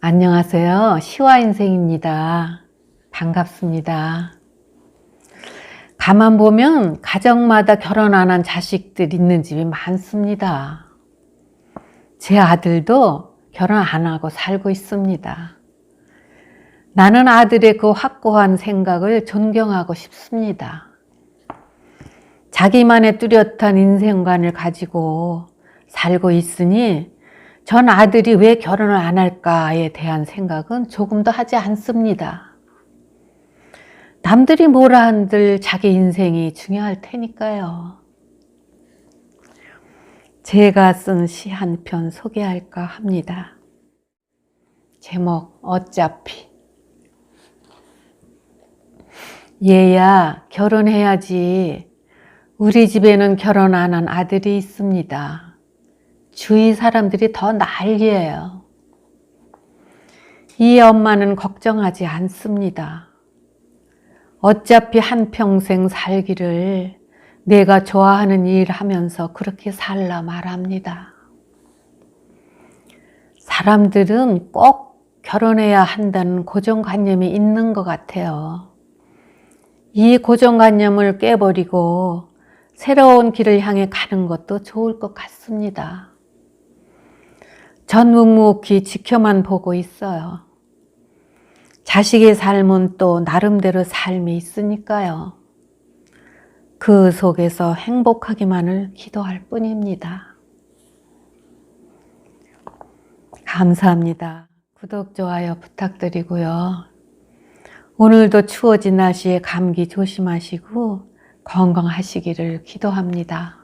안녕하세요. 시와인생입니다. 반갑습니다. 가만 보면 가정마다 결혼 안 한 자식들 있는 집이 많습니다. 제 아들도 결혼 안 하고 살고 있습니다. 나는 아들의 그 확고한 생각을 존경하고 싶습니다. 자기만의 뚜렷한 인생관을 가지고 살고 있으니 전 아들이 왜 결혼을 안 할까에 대한 생각은 조금도 하지 않습니다. 남들이 뭐라 한들 자기 인생이 중요할 테니까요. 제가 쓴 시 한 편 소개할까 합니다. 제목, 어차피. 얘야, 결혼해야지. 우리 집에는 결혼 안 한 아들이 있습니다. 주위 사람들이 더 난리예요. 이 엄마는 걱정하지 않습니다. 어차피 한평생 살기를 내가 좋아하는 일 하면서 그렇게 살라 말합니다. 사람들은 꼭 결혼해야 한다는 고정관념이 있는 것 같아요. 이 고정관념을 깨버리고 새로운 길을 향해 가는 것도 좋을 것 같습니다. 전 묵묵히 지켜만 보고 있어요. 자식의 삶은 또 나름대로 삶이 있으니까요. 그 속에서 행복하기만을 기도할 뿐입니다. 감사합니다. 구독, 좋아요 부탁드리고요. 오늘도 추워진 날씨에 감기 조심하시고 건강하시기를 기도합니다.